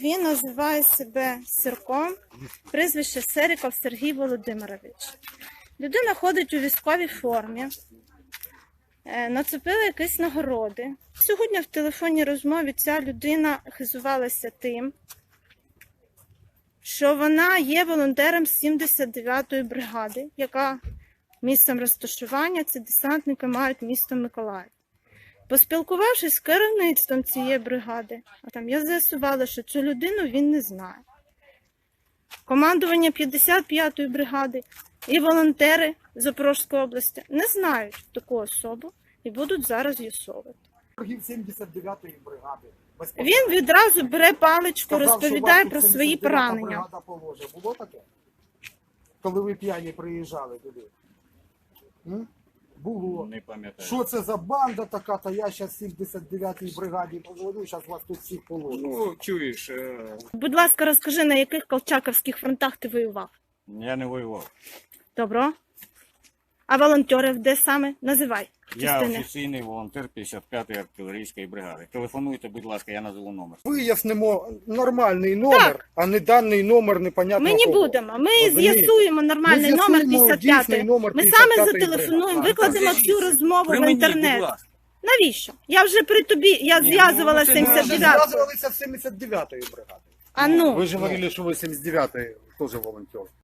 Він називає себе Сірком, прізвище Серіков Сергій Володимирович. Людина ходить у військовій формі, е, нацепила якісь нагороди. Сьогодні в телефонній розмові ця людина хизувалася тим, що вона є волонтером 79-ї бригади, яка місцем розташування це десантники мають місто Миколаїв. Поспілкувавшись з керівництвом цієї бригади, а там я з'ясувала, що цю людину він не знає. Командування 55-ї бригади і волонтери Запорізької області не знають таку особу і будуть зараз з'ясовувати. Торгів 79-ї бригади. Він відразу бере паличку, Сказав, розповідає про свої поранення. Було таке? Коли ви п'яні приїжджали туди? М? Було. Не пам'ятаю. Що це за банда така, та я зараз 79-й бригаді позвоню, зараз вас тут всіх положу. Ну, чуєш, е, Будь ласка, розкажи, на яких колчаковських фронтах ти воював? я не воював. Добро. А волонтерів де саме? Називай. Я частини. офіційний волонтер 55-ї артилерійської бригади. Телефонуйте, будь ласка, я назву номер. Вияснимо нормальний номер, а не даний номер непонятно Ми не кого. будемо. Ми Розумієте? з'ясуємо нормальний Ми номер з'ясуємо дійсний 55. номер Ми саме 55-ї зателефонуємо, бригади. викладемо цю розмову в інтернет. Навіщо? Я вже при тобі, я Ні, зв'язувала ну, це не Ми вже 79. зв'язувалися з 79-ї бригади. А ну, Ви ж говорили, що ви 79-ї теж волонтер.